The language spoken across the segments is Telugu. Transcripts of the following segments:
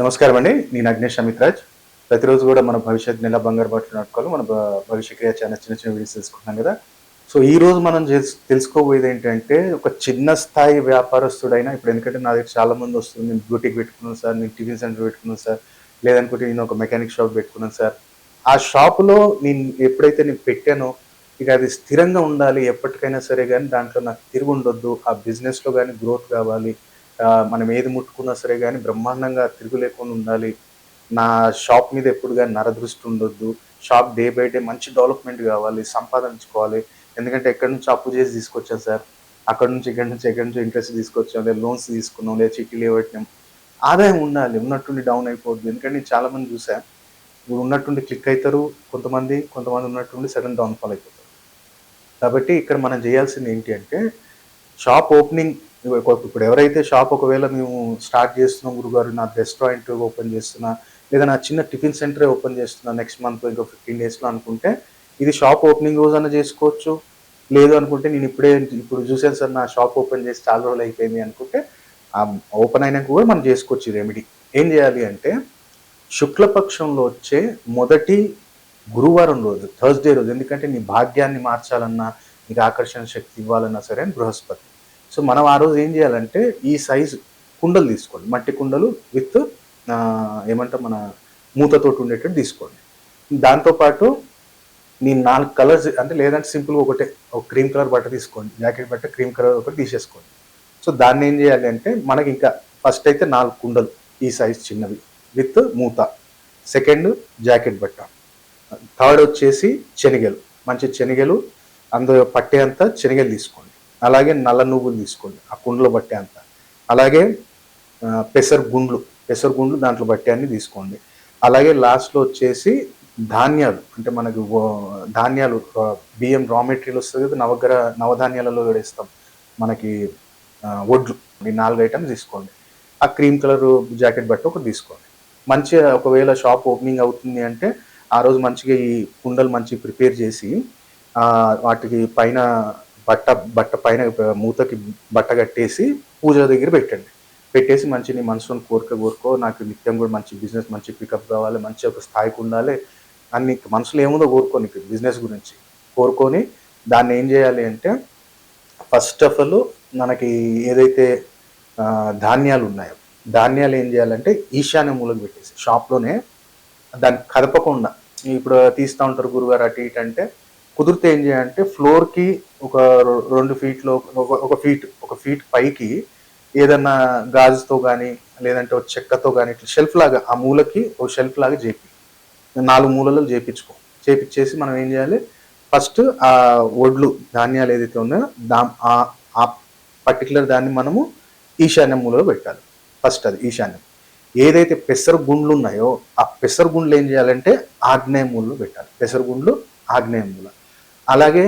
నమస్కారం అండి. నేను అగ్నేష్ అమిత్రాజ్. ప్రతిరోజు కూడా మన భవిష్యత్ నెల బంగారు బాటలు నాటుకోవాలి. మన భవిష్య క్రియ చిన్న చిన్న వీడియోస్ తెలుసుకున్నాం కదా. సో ఈ రోజు మనం తెలుసుకోబోయేది ఏంటంటే ఒక చిన్న స్థాయి వ్యాపారస్తుడైనా ఇప్పుడు ఎందుకంటే నా దగ్గర చాలా మంది వస్తుంది నేను బ్యూటీకి పెట్టుకున్నాను సార్ నేను టిఫిన్ సెంటర్ పెట్టుకున్నాను సార్ లేదనుకుంటే నేను ఒక మెకానిక్ షాప్ పెట్టుకున్నాను సార్. ఆ షాపులో నేను ఎప్పుడైతే నేను పెట్టానో ఇక అది స్థిరంగా ఉండాలి ఎప్పటికైనా సరే కానీ దాంట్లో నాకు తిరిగి ఉండొద్దు ఆ బిజినెస్లో కానీ గ్రోత్ కావాలి. మనం ఏది ముట్టుకున్నా సరే కానీ బ్రహ్మాండంగా తిరుగు లేకుండా ఉండాలి. నా షాప్ మీద ఎప్పుడు కానీ నరదృష్టి ఉండొద్దు. షాప్ డే బై డే మంచి డెవలప్మెంట్ కావాలి సంపాదించుకోవాలి. ఎందుకంటే ఎక్కడి నుంచి అప్పు చేసి తీసుకొచ్చాం సార్? అక్కడ నుంచి ఇక్కడ నుంచి ఎక్కడి నుంచి ఇంట్రెస్ట్ తీసుకొచ్చాం? లేదా లోన్స్ తీసుకున్నాం? లేదా చిట్టీలు ఇవ్వటం ఆదాయం ఉండాలి. ఉన్నట్టుండి డౌన్ అయిపోద్ది. ఎందుకంటే నేను చాలా మంది చూసా ఇప్పుడు ఉన్నట్టుండి క్లిక్ అవుతారు కొంతమంది కొంతమంది ఉన్నట్టుండి సడన్ డౌన్ఫాల్ అయిపోతారు. కాబట్టి ఇక్కడ మనం చేయాల్సింది ఏంటి అంటే షాప్ ఓపెనింగ్ ఇప్పుడు ఎవరైతే షాప్ ఒకవేళ మేము స్టార్ట్ చేస్తున్నాం గురుగారు నా రెస్టారెంట్ ఓపెన్ చేస్తున్నా లేదా నా చిన్న టిఫిన్ సెంటరే ఓపెన్ చేస్తున్నా నెక్స్ట్ మంత్ ఇంకో ఫిఫ్టీన్ డేస్లో అనుకుంటే ఇది షాప్ ఓపెనింగ్ రోజు అన్న చేసుకోవచ్చు. లేదు అనుకుంటే నేను ఇప్పుడే ఇప్పుడు చూసాను సార్ నా షాప్ ఓపెన్ చేసి చాలా రోజులు అయిపోయింది అనుకుంటే ఓపెన్ అయినాక కూడా మనం చేసుకోవచ్చు రెమెడీ ఏం చేయాలి అంటే శుక్లపక్షంలో వచ్చే మొదటి గురువారం రోజు థర్స్డే రోజు ఎందుకంటే నీ భాగ్యాన్ని మార్చాలన్నా నీకు ఆకర్షణ శక్తి ఇవ్వాలన్నా సరే అని బృహస్పతి. సో మనం ఆ రోజు ఏం చేయాలంటే ఈ సైజు కుండలు తీసుకోండి. మట్టి కుండలు విత్ ఏమంటాం మన మూతతోటి ఉండేటట్టు తీసుకోండి. దాంతోపాటు నేను నాలుగు కలర్స్ అంటే లేదంటే సింపుల్గా ఒకటే ఒక క్రీమ్ కలర్ బట్ట తీసుకోండి. జాకెట్ బట్ట క్రీమ్ కలర్ ఒకటి తీసేసుకోండి. సో దాన్ని ఏం చేయాలి అంటే మనకి ఇంకా ఫస్ట్ అయితే నాలుగు కుండలు ఈ సైజ్ చిన్నవి విత్ మూత. సెకండ్ జాకెట్ బట్ట. థర్డ్ వచ్చేసి శనగలు. మంచి శనగలు అందులో పట్టే అంతా శనగలు తీసుకోండి. అలాగే నల్ల నువ్వులు తీసుకోండి ఆ కుండలో బట్టే అంత. అలాగే పెసర గుండ్లు పెసర గుండ్లు దాంట్లో బట్టే అన్ని తీసుకోండి. అలాగే లాస్ట్లో వచ్చేసి ధాన్యాలు అంటే మనకు ధాన్యాలు బియ్యం రా మెటీరియల్ వస్తుంది కదా నవగ్రహ నవధాన్యాలలో వేస్తాం మనకి వడ్లు ఈ నాలుగు ఐటమ్స్ తీసుకోండి. ఆ క్రీమ్ కలర్ జాకెట్ బట్టి ఒకటి తీసుకోండి. మంచిగా ఒకవేళ షాప్ ఓపెనింగ్ అవుతుంది అంటే ఆ రోజు మంచిగా ఈ కుండలు మంచిగా ప్రిపేర్ చేసి వాటికి పైన బట్ట బట్ట పైన మూతకి బట్ట కట్టేసి పూజ దగ్గర పెట్టండి. పెట్టేసి మంచి నీ మనసును కోరిక కోరుకో నాకు నిత్యం కూడా మంచి బిజినెస్ మంచి పికప్ కావాలి మంచి ఒక స్థాయికి ఉండాలి అని నీకు మనసులో ఏముందో కోరుకో నీకు బిజినెస్ గురించి. కోరుకొని దాన్ని ఏం చేయాలి అంటే ఫస్ట్ ఆఫ్ ఆల్ మనకి ఏదైతే ధాన్యాలు ఉన్నాయో ధాన్యాలు ఏం చేయాలంటే ఈశాన్య మూలకు పెట్టేసి షాప్లోనే దాన్ని కదపకుండా ఇప్పుడు తీస్తూ ఉంటారు గురుగారు అటు ఇటు అంటే కుదిరితే ఏం చేయాలంటే ఫ్లోర్కి ఒక రెండు ఫీట్లో ఒక ఒక ఫీట్ ఒక ఫీట్ పైకి ఏదన్నా గాజుతో కానీ లేదంటే ఒక చెక్కతో కానీ ఇట్లా షెల్ఫ్ లాగా ఆ మూలకి ఒక షెల్ఫ్ లాగా చేపి నాలుగు మూలలో చేపించుకో చేపించేసి మనం ఏం చేయాలి? ఫస్ట్ ఆ ఒడ్లు ధాన్యాలు ఏదైతే ఉన్నాయో దా ఆ- ఆ పర్టికులర్ దాన్ని మనము ఈశాన్య మూలలో పెట్టాలి. ఫస్ట్ అది ఈశాన్యం. ఏదైతే పెసర గుండ్లు ఉన్నాయో ఆ పెసర గుండ్లు ఏం చేయాలంటే ఆగ్నేయ మూలలో పెట్టాలి. పెసర గుండ్లు ఆగ్నేయ మూల. అలాగే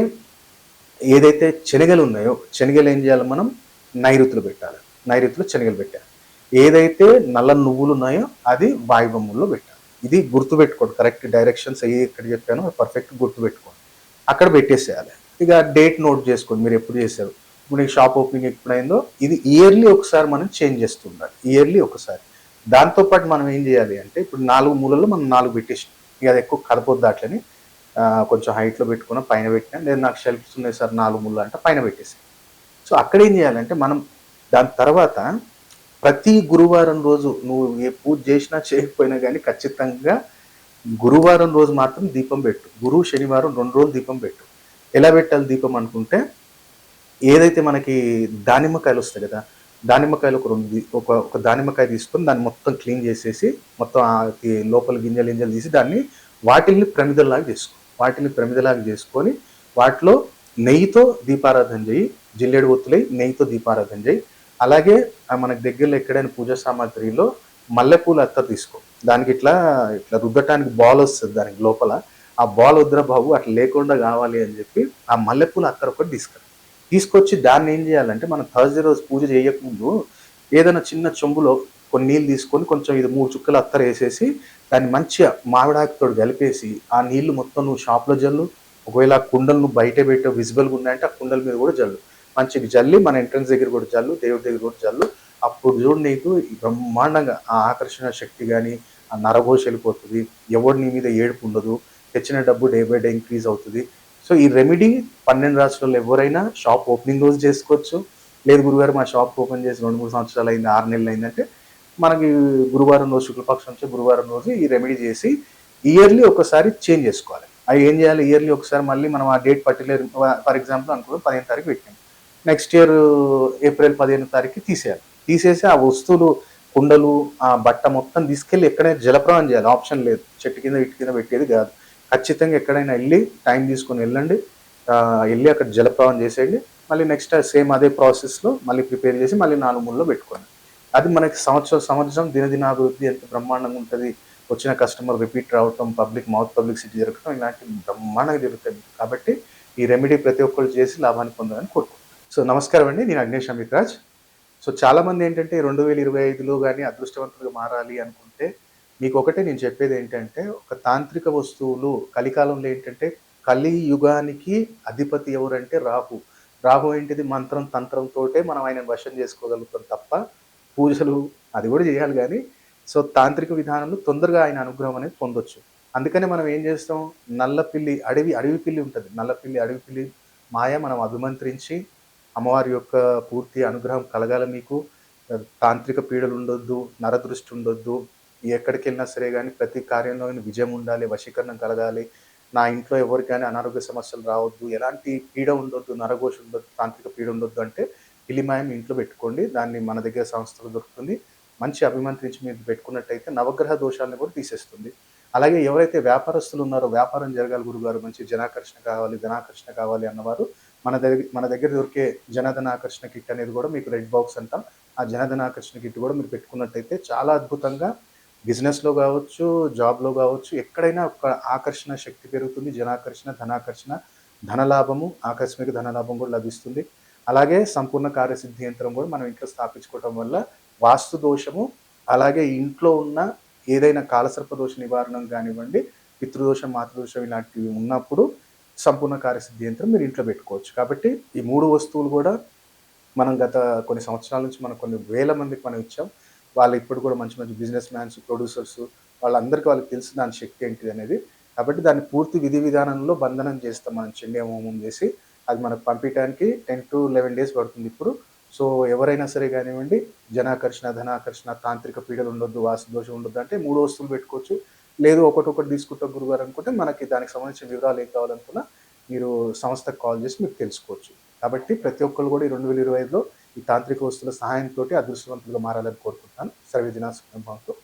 ఏదైతే శనగలు ఉన్నాయో శనగలు ఏం చేయాలి మనం? నైరుతులు పెట్టాలి. నైరుతులు శనగలు పెట్టాలి. ఏదైతే నల్ల నువ్వులు ఉన్నాయో అది వాయుబొమ్మల్లో పెట్టాలి. ఇది గుర్తు పెట్టుకోండి కరెక్ట్ డైరెక్షన్స్ అయ్యి ఎక్కడ చెప్పానో పర్ఫెక్ట్ గుర్తు పెట్టుకోండి అక్కడ పెట్టేసేయాలి. ఇక డేట్ నోట్ చేసుకోండి. మీరు ఎప్పుడు చేశారు? ఇప్పుడు నీకు షాప్ ఓపెనింగ్ ఎప్పుడైందో ఇది ఇయర్లీ ఒకసారి మనం చేంజ్ చేస్తూ ఉండాలి. ఇయర్లీ ఒకసారి. దాంతోపాటు మనం ఏం చేయాలి అంటే ఇప్పుడు నాలుగు మూలల్లో మనం నాలుగు పెట్టేసి ఇక అది ఎక్కువ కదపొద్దు అట్లని కొంచెం హైట్లో పెట్టుకున్న పైన పెట్టినా నేను నాకు షెల్ఫ్స్ ఉన్నాయి సార్ నాలుగు ముళ్ళు అంటే పైన పెట్టేసి. సో అక్కడ ఏం చేయాలంటే మనం దాని తర్వాత ప్రతి గురువారం రోజు నువ్వు ఏ పూజ చేసినా చేయకపోయినా కానీ ఖచ్చితంగా గురువారం రోజు మాత్రం దీపం పెట్టు. గురువు శనివారం రెండు రోజులు దీపం పెట్టు. ఎలా పెట్టాలి దీపం అనుకుంటే ఏదైతే మనకి దానిమ్మకాయలు వస్తాయి కదా దానిమ్మకాయలు ఒక రెండు ఒక ఒక దానిమ్మకాయ తీసుకొని దాన్ని మొత్తం క్లీన్ చేసేసి మొత్తం ఆ లోపల గింజలు గింజలు తీసి దాన్ని వాటిల్ని ప్రమిదల్లాగా చేసుకో. వాటిని ప్రమిదలాగా చేసుకొని వాటిలో నెయ్యితో దీపారాధన చేయి జిల్లేడు ఒత్తులై నెయ్యితో దీపారాధన చేయి. అలాగే మనకు దగ్గరలో ఎక్కడైనా పూజా సామాగ్రిలో మల్లెపూలు అత్త తీసుకో. దానికి ఇట్లా ఇట్లా రుద్దటానికి బాల్ వస్తుంది దానికి లోపల. ఆ బాల్ వద్దరా బాబు అట్లా లేకుండా కావాలి అని చెప్పి ఆ మల్లెపూల అత్తర్ ఒకటి తీసుకురా. తీసుకొచ్చి దాన్ని ఏం చేయాలంటే మనం థర్స్డే రోజు పూజ చేయకముందు ఏదైనా చిన్న చెంబులో కొన్ని నీళ్ళు తీసుకొని కొంచెం ఇది మూడు చుక్కలు అత్తర వేసేసి దాన్ని మంచిగా మామిడాకుతో కలిపేసి ఆ నీళ్ళు మొత్తం నువ్వు షాప్లో జల్లు. ఒకవేళ ఆ కుండలు నువ్వు బయట పెట్టే విజిబుల్గా ఉన్నాయంటే ఆ కుండల మీద కూడా జల్లు. మంచిగా జల్లి మన ఎంట్రన్స్ దగ్గర కూడా జల్లు దేవుడి దగ్గర కూడా జల్లు. అప్పుడు చూడు నీకు బ్రహ్మాండంగా ఆ ఆకర్షణ శక్తి కానీ ఆ నరఘోష వెళ్ళిపోతుంది. ఎవడు నీ మీద ఏడుపు ఉండదు. తెచ్చిన డబ్బు డే బై డే ఇంక్రీజ్ అవుతుంది. సో ఈ రెమెడీ పన్నెండు రాష్ట్రాల్లో ఎవరైనా షాప్ ఓపెనింగ్ రోజు చేసుకోవచ్చు. లేదు గురుగారు మా షాప్ ఓపెన్ చేసి రెండు మూడు సంవత్సరాలు అయింది ఆరు నెలలు అయిందంటే మనకి గురువారం రోజు శుక్లపక్షం వచ్చే గురువారం రోజు ఈ రెమెడీ చేసి ఇయర్లీ ఒకసారి చేంజ్ చేసుకోవాలి. అవి ఏం చేయాలి? ఇయర్లీ ఒకసారి మళ్ళీ మనం ఆ డేట్ పర్టికులర్ ఫర్ ఎగ్జాంపుల్ అనుకో పదిహేను తారీఖు పెట్టాం నెక్స్ట్ ఇయర్ ఏప్రిల్ పదిహేను తారీఖు తీసేయాలి. తీసేసి ఆ వస్తువులు కుండలు ఆ బట్ట మొత్తం తీసుకెళ్ళి ఎక్కడైనా జలప్రవాహం చేయాలి. ఆప్షన్ లేదు. చెట్టు కింద ఇటు కింద పెట్టేది కాదు. ఖచ్చితంగా ఎక్కడైనా వెళ్ళి టైం తీసుకొని వెళ్ళండి. వెళ్ళి అక్కడ జలప్రవాహం చేసేయండి. మళ్ళీ నెక్స్ట్ సేమ్ అదే ప్రాసెస్లో మళ్ళీ ప్రిపేర్ చేసి మళ్ళీ నాలుగు మూలలో పెట్టుకోండి. అది మనకి సంవత్సరం సంవత్సరం దినదినాభివృద్ధి ఎంత బ్రహ్మాండంగా ఉంటుంది వచ్చిన కస్టమర్ రిపీట్ రావటం పబ్లిక్ మౌత్ పబ్లిసిటీ జరగటం ఇలాంటి బ్రహ్మాండంగా జరుగుతుంది కాబట్టి ఈ రెమెడీ ప్రతి ఒక్కరు చేసి లాభాన్ని పొందాలని కోరుకుంటున్నాను. సో నమస్కారం అండి నేను అగ్నేష్ అమిత్ రాజ్ సో చాలామంది ఏంటంటే రెండు వేల ఇరవై ఐదులో కానీ అదృష్టవంతులుగా మారాలి అనుకుంటే మీకు ఒకటే నేను చెప్పేది ఏంటంటే ఒక తాంత్రిక వస్తువులు కలికాలంలో ఏంటంటే కలి యుగానికి అధిపతి ఎవరంటే రాహు. రాహు ఏంటిది? మంత్రం తంత్రంతోటే మనం ఆయన వశం చేసుకోగలుగుతాం తప్ప పూజలు అది కూడా చేయాలి కానీ సో తాంత్రిక విధానంలో తొందరగా ఆయన అనుగ్రహం అనేది పొందొచ్చు. అందుకనే మనం ఏం చేస్తాం? నల్లపిల్లి అడవి అడవి పిల్లి ఉంటుంది. నల్లపిల్లి అడవి పిల్లి మాయ మనం అభిమంత్రించి అమ్మవారి యొక్క పూర్తి అనుగ్రహం కలగాల మీకు. తాంత్రిక పీడలు ఉండొద్దు నరదృష్టి ఉండొద్దు. ఎక్కడికి వెళ్ళినా సరే కానీ ప్రతి కార్యంలో విజయం ఉండాలి వశీకరణం కలగాలి. నా ఇంట్లో ఎవరికైనా అనారోగ్య సమస్యలు రావద్దు. ఎలాంటి పీడ ఉండొద్దు నరఘోష ఉండొద్దు తాంత్రిక పీడ ఉండొద్దు అంటే ఇలిమాయం ఇంట్లో పెట్టుకోండి దాన్ని మన దగ్గర సంస్థలు దొరుకుతుంది. మంచి అభిమంత్రించి మీరు పెట్టుకున్నట్టయితే నవగ్రహ దోషాలను కూడా తీసేస్తుంది. అలాగే ఎవరైతే వ్యాపారస్తులు ఉన్నారో వ్యాపారం జరగాలి గురుగారు మంచి జనాకర్షణ కావాలి ధనాకర్షణ కావాలి అన్నవారు మన దగ్గర మన దగ్గర దొరికే జనధనాకర్షణ కిట్ అనేది కూడా మీకు రెడ్ బాక్స్ అంటాం. ఆ జనధనాకర్షణ కిట్ కూడా మీరు పెట్టుకున్నట్టయితే చాలా అద్భుతంగా బిజినెస్లో కావచ్చు జాబ్లో కావచ్చు ఎక్కడైనా ఒక ఆకర్షణ శక్తి పెరుగుతుంది. జనాకర్షణ ధనాకర్షణ ధనలాభము ఆకస్మిక ధనలాభం కూడా లభిస్తుంది. అలాగే సంపూర్ణ కార్యసిద్ధి యంత్రం కూడా మనం ఇంట్లో స్థాపించుకోవటం వల్ల వాస్తు దోషము అలాగే ఇంట్లో ఉన్న ఏదైనా కాలసర్ప దోష నివారణ కానివ్వండి పితృదోషం మాతృదోషం ఇలాంటివి ఉన్నప్పుడు సంపూర్ణ కార్యసిద్ధి యంత్రం మీరు ఇంట్లో పెట్టుకోవచ్చు. కాబట్టి ఈ మూడు వస్తువులు కూడా మనం గత కొన్ని సంవత్సరాల నుంచి మనం కొన్ని వేల మందికి మనం ఇచ్చాం. వాళ్ళు ఇప్పుడు కూడా మంచి మంచి బిజినెస్ మ్యాన్స్ ప్రొడ్యూసర్స్ వాళ్ళందరికీ వాళ్ళకి తెలుసు దాని శక్తి ఏంటిది అనేది కాబట్టి దాన్ని పూర్తి విధి విధానంలో బంధనం చేస్తాం మనం చెండే హోమం చేసి. అది మనకు పంపించడానికి టెన్ టు లెవెన్ డేస్ పడుతుంది ఇప్పుడు. సో ఎవరైనా సరే కానివ్వండి జనాకర్షణ ధనాకర్షణ తాంత్రిక పీడలు ఉండొద్దు వాస్తు దోషం ఉండొద్దు అంటే మూడు వస్తువులు పెట్టుకోవచ్చు. లేదు ఒకటి ఒకటి తీసుకుంటాం గురుగారు అనుకుంటే మనకి దానికి సంబంధించిన వివరాలు ఏం కావాలనుకున్నా మీరు సంస్థకు కాల్ చేసి మీకు తెలుసుకోవచ్చు. కాబట్టి ప్రతి ఒక్కరు కూడా ఈ రెండు వేల ఇరవై ఐదులో ఈ తాంత్రిక వస్తువుల సహాయంతో అదృష్టవంతులుగా మారాలని కోరుకుంటున్నాను. సర్వేజన సుఖంతో